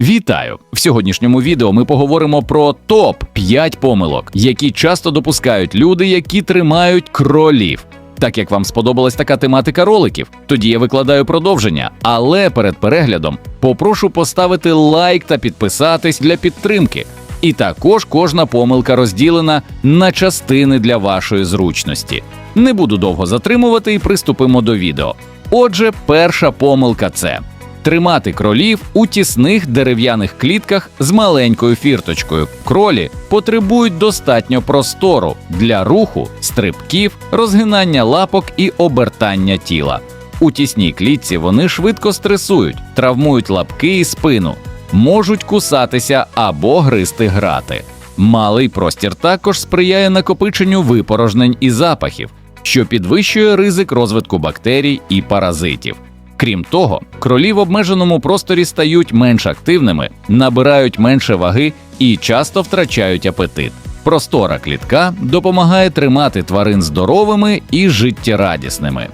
Вітаю! В сьогоднішньому відео ми поговоримо про топ 5 помилок, які часто допускають люди, які тримають кролів. Так як вам сподобалась така тематика роликів, тоді я викладаю продовження. Але перед переглядом попрошу поставити лайк та підписатись для підтримки. І також кожна помилка розділена на частини для вашої зручності. Не буду довго затримувати і приступимо до відео. Отже, перша помилка це тримати кролів у тісних дерев'яних клітках з маленькою фірточкою. Кролі потребують достатньо простору для руху, стрибків, розгинання лапок і обертання тіла. У тісній клітці вони швидко стресують, травмують лапки і спину, можуть кусатися або гризти грати. Малий простір також сприяє накопиченню випорожнень і запахів, що підвищує ризик розвитку бактерій і паразитів. Крім того, кролі в обмеженому просторі стають менш активними, набирають менше ваги і часто втрачають апетит. Простора клітка допомагає тримати тварин здоровими і життєрадісними.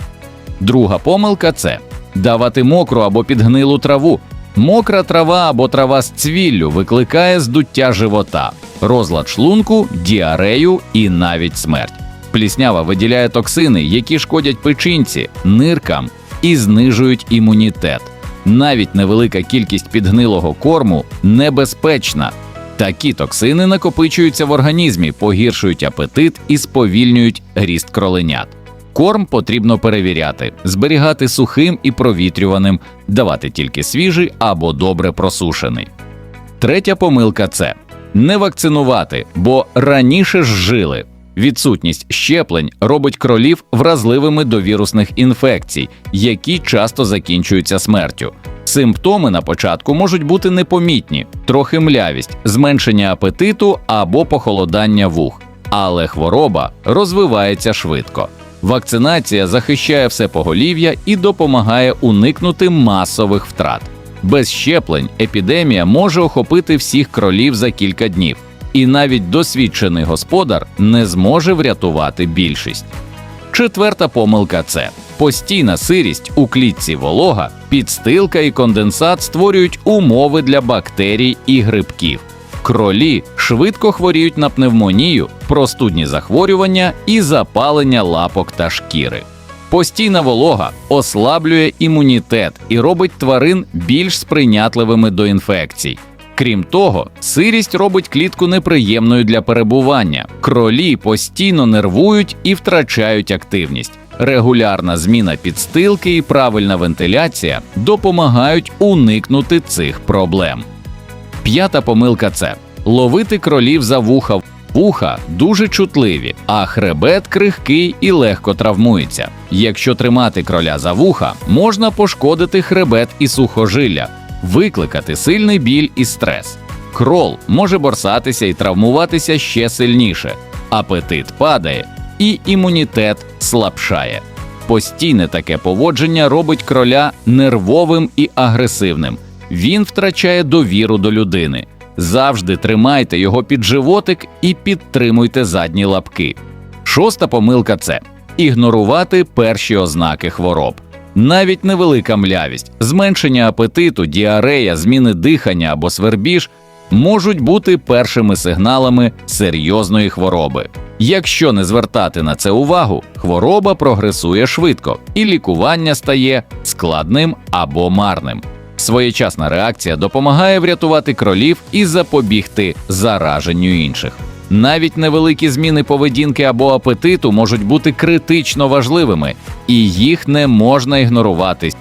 Друга помилка це давати мокру або підгнилу траву. Мокра трава або трава з цвіллю викликає здуття живота, розлад шлунку, діарею і навіть смерть. Пліснява виділяє токсини, які шкодять печінці, ниркам і знижують імунітет. Навіть невелика кількість підгнилого корму небезпечна. Такі токсини накопичуються в організмі, погіршують апетит і сповільнюють ріст кроленят. Корм потрібно перевіряти, зберігати сухим і провітрюваним, давати тільки свіжий або добре просушений. Третя помилка це не вакцинувати, бо раніше ж жили. Відсутність щеплень робить кролів вразливими до вірусних інфекцій, які часто закінчуються смертю. Симптоми на початку можуть бути непомітні, трохи млявість, зменшення апетиту або похолодання вух, але хвороба розвивається швидко. Вакцинація захищає все поголів'я і допомагає уникнути масових втрат. Без щеплень епідемія може охопити всіх кролів за кілька днів і навіть досвідчений господар не зможе врятувати більшість. Четверта помилка це постійна сирість у клітці волога, підстилка і конденсат створюють умови для бактерій і грибків. Кролі швидко хворіють на пневмонію, простудні захворювання і запалення лапок та шкіри. Постійна волога ослаблює імунітет і робить тварин більш сприйнятливими до інфекцій. Крім того, сирість робить клітку неприємною для перебування. Кролі постійно нервують і втрачають активність. Регулярна зміна підстилки і правильна вентиляція допомагають уникнути цих проблем. П'ята помилка це ловити кролів за вуха. Вуха дуже чутливі, а хребет крихкий і легко травмується. Якщо тримати кроля за вуха, можна пошкодити хребет і сухожилля, викликати сильний біль і стрес. Крол може борсатися і травмуватися ще сильніше, апетит падає і імунітет слабшає. Постійне таке поводження робить кроля нервовим і агресивним. Він втрачає довіру до людини. Завжди тримайте його під животик і підтримуйте задні лапки. Шоста помилка це ігнорувати перші ознаки хвороб. Навіть невелика млявість, зменшення апетиту, діарея, зміни дихання або свербіж можуть бути першими сигналами серйозної хвороби. Якщо не звертати на це увагу, хвороба прогресує швидко і лікування стає складним або марним. Своєчасна реакція допомагає врятувати кролів і запобігти зараженню інших. Навіть невеликі зміни поведінки або апетиту можуть бути критично важливими, і їх не можна ігнорувати.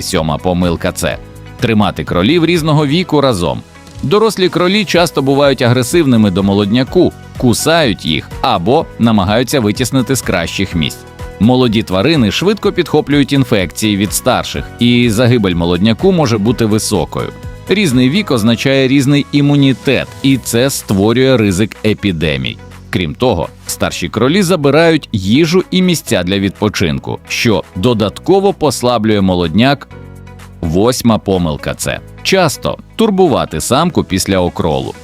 Сьома помилка це тримати кролів різного віку разом. Дорослі кролі часто бувають агресивними до молодняку, кусають їх або намагаються витіснити з кращих місць. Молоді тварини швидко підхоплюють інфекції від старших, і загибель молодняку може бути високою. Різний вік означає різний імунітет, і це створює ризик епідемій. Крім того, старші кролі забирають їжу і місця для відпочинку, що додатково послаблює молодняк. Восьма помилка це часто турбувати самку після окролу.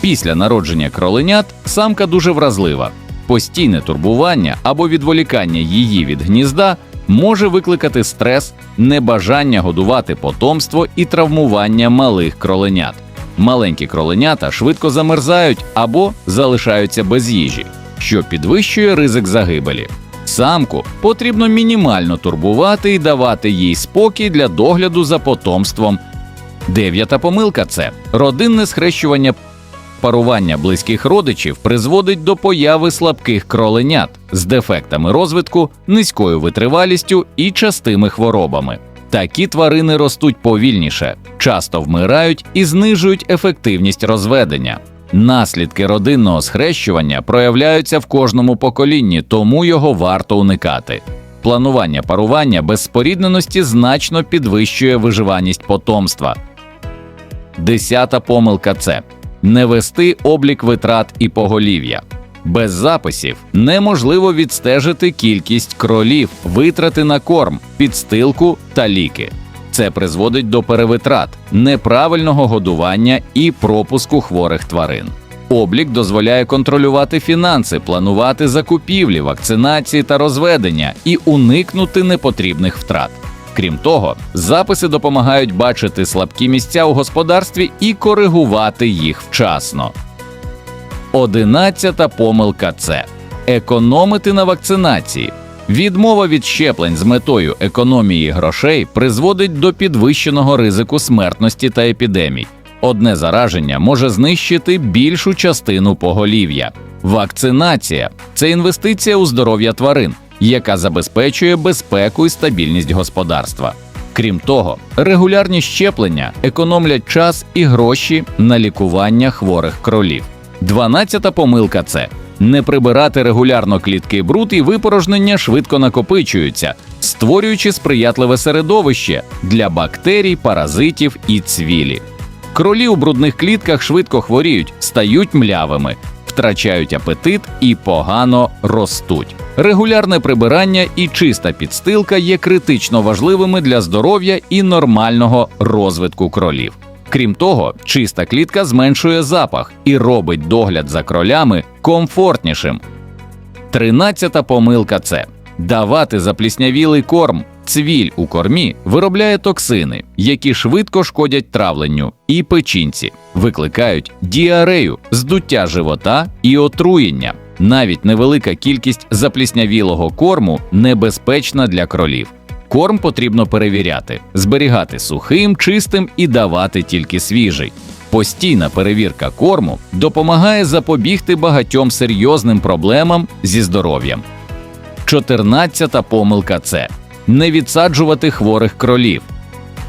Після народження кроленят самка дуже вразлива. Постійне турбування або відволікання її від гнізда може викликати стрес, небажання годувати потомство і травмування малих кроленят. Маленькі кроленята швидко замерзають або залишаються без їжі, що підвищує ризик загибелі. Самку потрібно мінімально турбувати і давати їй спокій для догляду за потомством. Дев'ята помилка це родинне схрещування парування близьких родичів призводить до появи слабких кроленят з дефектами розвитку, низькою витривалістю і частими хворобами. Такі тварини ростуть повільніше, часто вмирають і знижують ефективність розведення. Наслідки родинного схрещування проявляються в кожному поколінні, тому його варто уникати. Планування парування без спорідненості значно підвищує виживаність потомства. Десята помилка це не вести облік витрат і поголів'я. Без записів неможливо відстежити кількість кролів, витрати на корм, підстилку та ліки. Це призводить до перевитрат, неправильного годування і пропуску хворих тварин. Облік дозволяє контролювати фінанси, планувати закупівлі, вакцинації та розведення і уникнути непотрібних втрат. Крім того, записи допомагають бачити слабкі місця у господарстві і коригувати їх вчасно. Одинадцята помилка це економити на вакцинації. Відмова від щеплень з метою економії грошей призводить до підвищеного ризику смертності та епідемій. Одне зараження може знищити більшу частину поголів'я. Вакцинація це інвестиція у здоров'я тварин, яка забезпечує безпеку і стабільність господарства. Крім того, регулярні щеплення економлять час і гроші на лікування хворих кролів. Дванадцята помилка це не прибирати регулярно клітки бруд і випорожнення швидко накопичуються, створюючи сприятливе середовище для бактерій, паразитів і цвілі. Кролі у брудних клітках швидко хворіють, стають млявими, втрачають апетит і погано ростуть. Регулярне прибирання і чиста підстилка є критично важливими для здоров'я і нормального розвитку кролів. Крім того, чиста клітка зменшує запах і робить догляд за кролями комфортнішим. Тринадцята помилка це давати запліснявілий корм. Цвіль у кормі виробляє токсини, які швидко шкодять травленню і печінці, викликають діарею, здуття живота і отруєння. Навіть невелика кількість запліснявілого корму небезпечна для кролів. Корм потрібно перевіряти, зберігати сухим, чистим і давати тільки свіжий. Постійна перевірка корму допомагає запобігти багатьом серйозним проблемам зі здоров'ям. 14 помилка це не відсаджувати хворих кролів.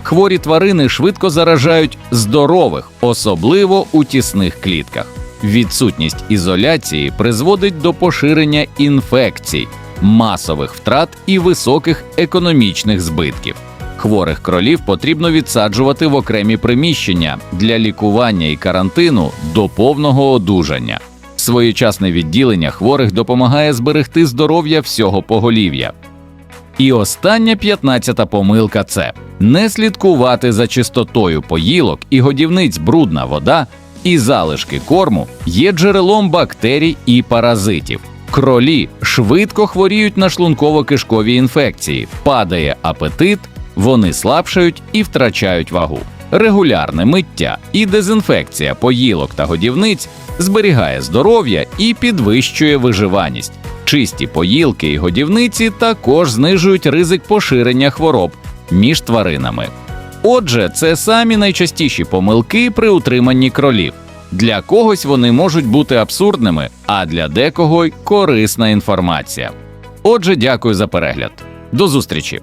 Хворі тварини швидко заражають здорових, особливо у тісних клітках. Відсутність ізоляції призводить до поширення інфекцій, масових втрат і високих економічних збитків. Хворих кролів потрібно відсаджувати в окремі приміщення для лікування і карантину до повного одужання. Своєчасне відділення хворих допомагає зберегти здоров'я всього поголів'я. І остання 15-та помилка це не слідкувати за чистотою поїлок і годівниць брудна вода і залишки корму є джерелом бактерій і паразитів. Кролі швидко хворіють на шлунково-кишкові інфекції, падає апетит, вони слабшають і втрачають вагу. Регулярне миття і дезінфекція поїлок та годівниць зберігає здоров'я і підвищує виживаність. Чисті поїлки і годівниці також знижують ризик поширення хвороб між тваринами. Отже, це самі найчастіші помилки при утриманні кролів. Для когось вони можуть бути абсурдними, а для декого й корисна інформація. Отже, дякую за перегляд. До зустрічі!